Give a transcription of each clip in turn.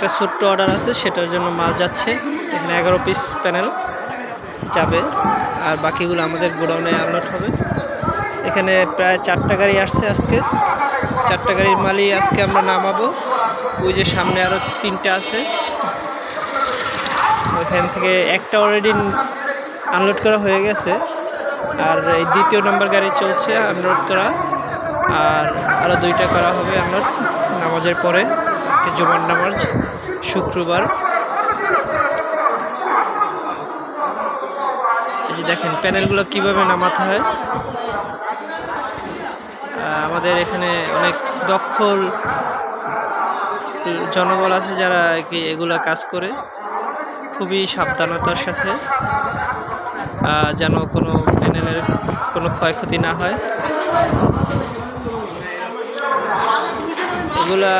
একটা ছোট্ট অর্ডার আছে, সেটার জন্য মাল যাচ্ছে। এখানে এগারো পিস প্যানেল যাবে, আর বাকিগুলো আমাদের গোডাউনে আনলোড হবে। এখানে প্রায় চারটা গাড়ি আসছে আজকে। চারটা গাড়ির মালই আজকে আমরা নামাবো। ওই যে সামনে আরও তিনটা আছে। ওইখান থেকে একটা অলরেডি আনলোড করা হয়ে গেছে। আর এই দ্বিতীয় নম্বর গাড়ি চলছে আনলোড করা। আর আরও দুইটা করা হবে আনলোড নামাজের পরে। আজকে জুমার নামাজ, শুক্রবার। দেখেন, প্যানেলগুলো কীভাবে নামাতে হয়। আমাদের এখানে অনেক দক্ষ জনবল আছে যারা কি এগুলা কাজ করে। খুবই সাবধানতার সাথে যেন কোনো প্যানেলের কোনো ক্ষয়ক্ষতি না হয়। এগুলা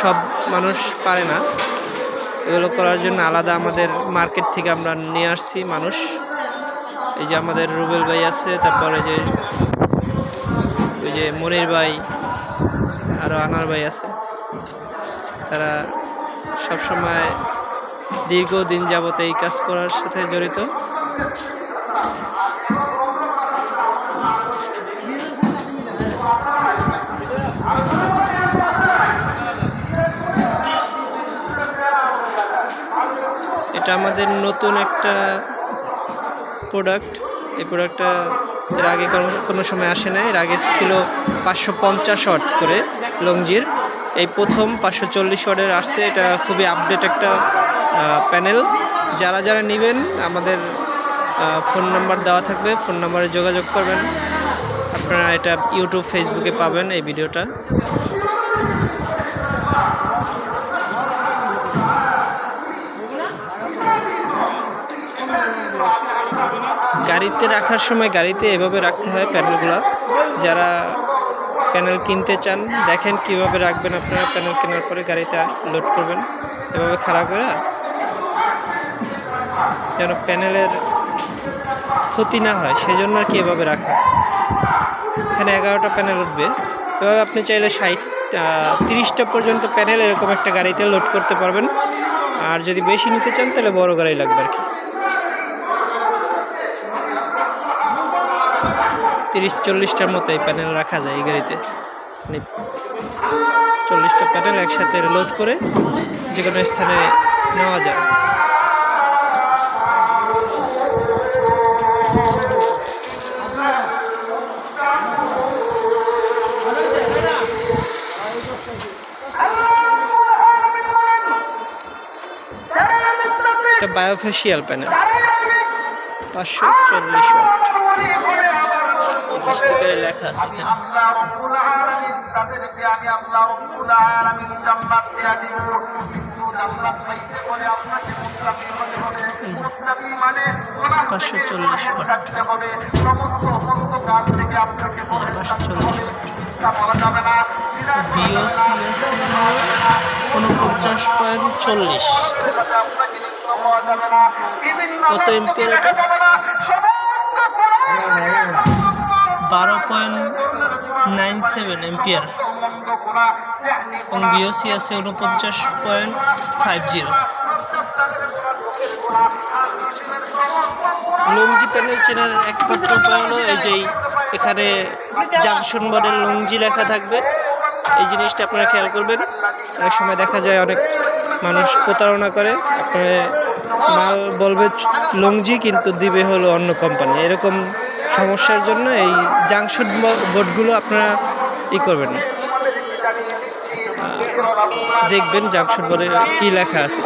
সব মানুষ পারে না। এগুলো করার জন্য আলাদা আমাদের মার্কেট থেকে আমরা নিয়ে আসছি মানুষ। এই যে আমাদের রুবেল ভাই আছে, তারপরে যে, ওই যে মনির ভাই আরও আনার ভাই আছে। তারা সবসময় দীর্ঘদিন যাবত এই কাজ করার সাথে জড়িত। এটা আমাদের নতুন একটা প্রোডাক্ট এই প্রোডাক্টটা এর আগে কোনো কোনো সময় আসে নাই। এর আগে ছিল পাঁচশো পঞ্চাশ ওয়াট করে লংজির এই প্রথম পাঁচশো চল্লিশ ওয়াটের আসছে। এটা খুবই আপডেট একটা প্যানেল যারা যারা নেবেন, আমাদের ফোন নাম্বার দেওয়া থাকবে। ফোন নাম্বারে যোগাযোগ করবেন। আপনারা এটা ইউটিউব ফেসবুকে পাবেন এই ভিডিওটা গাড়িতে রাখার সময় গাড়িতে এভাবে রাখতে হয় প্যানেলগুলো। যারা প্যানেল কিনতে চান, দেখেন কীভাবে রাখবেন আপনারা প্যানেল কেনার পরে গাড়িতে লোড করবেন। এভাবে খাড়া করে যেন প্যানেলের ক্ষতি না হয় সেই জন্য আর কি এভাবে রাখা। এখানে এগারোটা প্যানেল উঠবে। এভাবে আপনি চাইলে ষাট তিরিশটা পর্যন্ত প্যানেল এরকম একটা গাড়িতে লোড করতে পারবেন। আর যদি বেশি নিতে চান, তাহলে বড় গাড়ি লাগবে আর কি। তিরিশ চল্লিশটার মতো এই প্যানেল রাখা যায় এই গাড়িতে। মানে চল্লিশটা প্যানেল একসাথে লোড করে যে কোনো স্থানে নেওয়া যায়। এটা বায়োফেশিয়াল প্যানেল পাঁচশো চল্লিশ স্টিকারে লেখা আছে তাদেরকে আমি আল্লাহ রব্বুল আলামিন জান্নাত দেয়া দিব কিন্তু জান্নাত পাইতে বলে আপনাকে মুত্তাকি হতে হবে মুত্তাকি মানে গুনাহ থেকে 540 থাকতে হবে সমস্ত মন্দ কাজ থেকে আপনাকে দূরে থাকতে 540 হবে তা বলা যাবে না উনপঞ্চাশ পয়েন্ট চল্লিশ কত এম্পিয়ার এটা? বারো পয়েন্ট নাইন সেভেন এম্পিয়ার। এবং বিওসি আছে উনপঞ্চাশ point five zero. Longi panel চেনার একমাত্র উপায় হলো এই যে এখানে জাংশন বোর্ডের লংজি লেখা থাকবে। এই জিনিসটা আপনারা খেয়াল করবেন। অনেক সময় দেখা যায় অনেক মানুষ প্রতারণা করে। আপনার মাল বলবে লংজি, কিন্তু দিবে হলো অন্য কোম্পানি এরকম সমস্যার জন্য এই জাংশন বোর্ডগুলো আপনারা ই করবেন। দেখবেন জাংশন বোর্ডে কী লেখা আছে।